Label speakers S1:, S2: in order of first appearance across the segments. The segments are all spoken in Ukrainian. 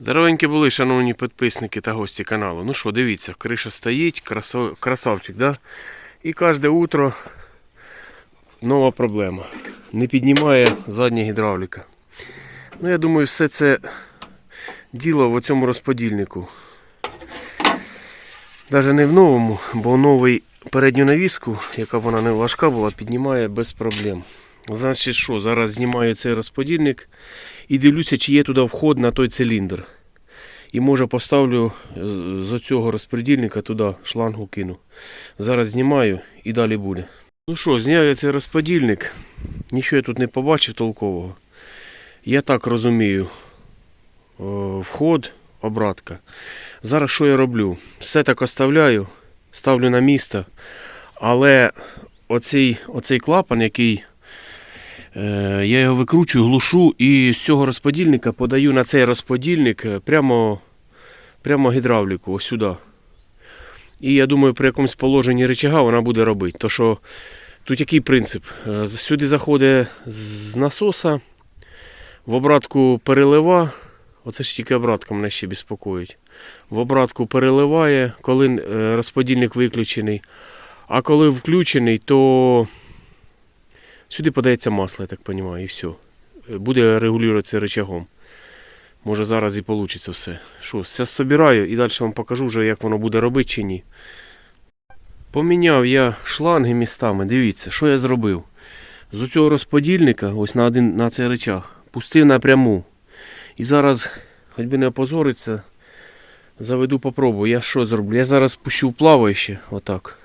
S1: Здоровенькі були, шановні підписники та гості каналу. Ну що, дивіться, криша стоїть, красо... красавчик, да? І кожне утро нова проблема. Не піднімає задня гідравліка. Ну, я думаю, все це діло в цьому розподільнику. Навіть не в новому, бо новий передню навіску, яка вона не важка була, піднімає без проблем. Значить, що, зараз знімаю цей розподільник і дивлюся, чи є туди вход на той циліндр. І може поставлю е, з цього розподільника туди шлангу кину. Зараз знімаю і далі буде. Ну що, зняв я цей розподільник. Нічого я тут не побачив толкового. Я так розумію. Вход, обратка. Зараз що я роблю? Все так оставляю, ставлю на місце. Але оцей, оцей клапан, який е, я його викручую, глушу і з цього розподільника подаю на цей розподільник е, прямо, прямо гідравліку, ось сюди. І я думаю, при якомусь положенні рычага вона буде робити. То що тут який принцип? Е, Сюди заходить з насоса, в обратку перелива. Оце ж тільки обратка мене ще безпокоїть. В обратку переливає, коли е, розподільник виключений. А коли включений, то сюди подається масло, я так розумію, і все. Буде регулюватися рычагом. Може зараз і вийде все. Що, все собираю і далі вам покажу вже, як воно буде робити чи ні. Поміняв я шланги містами. Дивіться, що я зробив. З цього розподільника, ось на один на цей рычаг, пустив напряму. І зараз, хоч би не опозориться, заведу попробую. Я що зроблю? Я зараз пущу плаваюче, отак.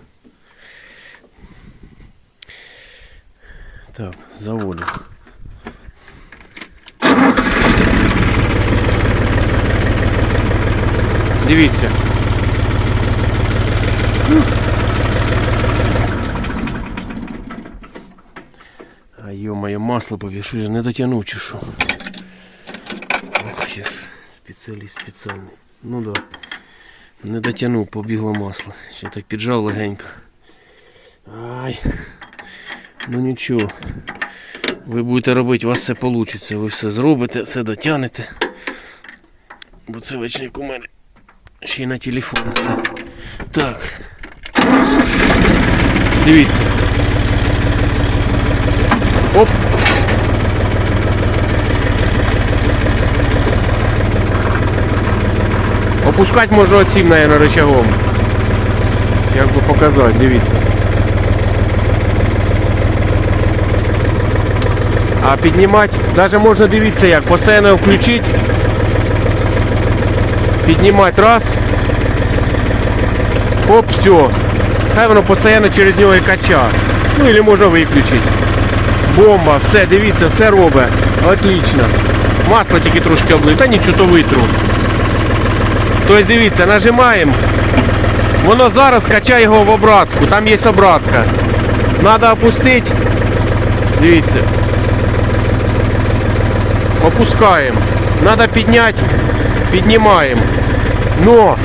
S1: Так, заводу. Дивіться. А йо-моє, масло повішу, я не дотягнув чи що. Ох, я спеціаліст спеціальний. Ну да. Не дотягнув, побігло масло. Ще так піджав легенько. Ай. Ну нічого. Ви будете робити, у вас все вийде. Ви все зробите, все дотягнете. Бо це вечник у мене. Ще й на телефон. Так. Дивіться. Оп. Опускати можна оцім, наверное, рычагом. Як би показати, дивіться. А піднімати, навіть можна дивитися як, постійно включити. Піднімати раз. Оп, все. Хай воно постійно через нього і кача. Ну или можна виключити. Бомба, все, дивіться, все робить. Отлично. Масло тільки трошки облить, та нічого то витру. Тобто дивіться, нажимаємо. Воно зараз качає його в обратку. Там є обратка. Треба опустити. Дивіться. Опускаємо. Треба підняти. Піднімаємо. Но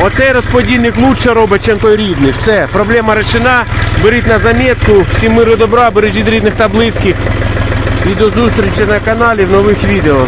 S1: оцей розподільник лучше робить, ніж той рідний. Все, проблема решена. Беріть на заметку. Всім миру добра, бережіть рідних та близьких. І до зустрічі на каналі в нових відео.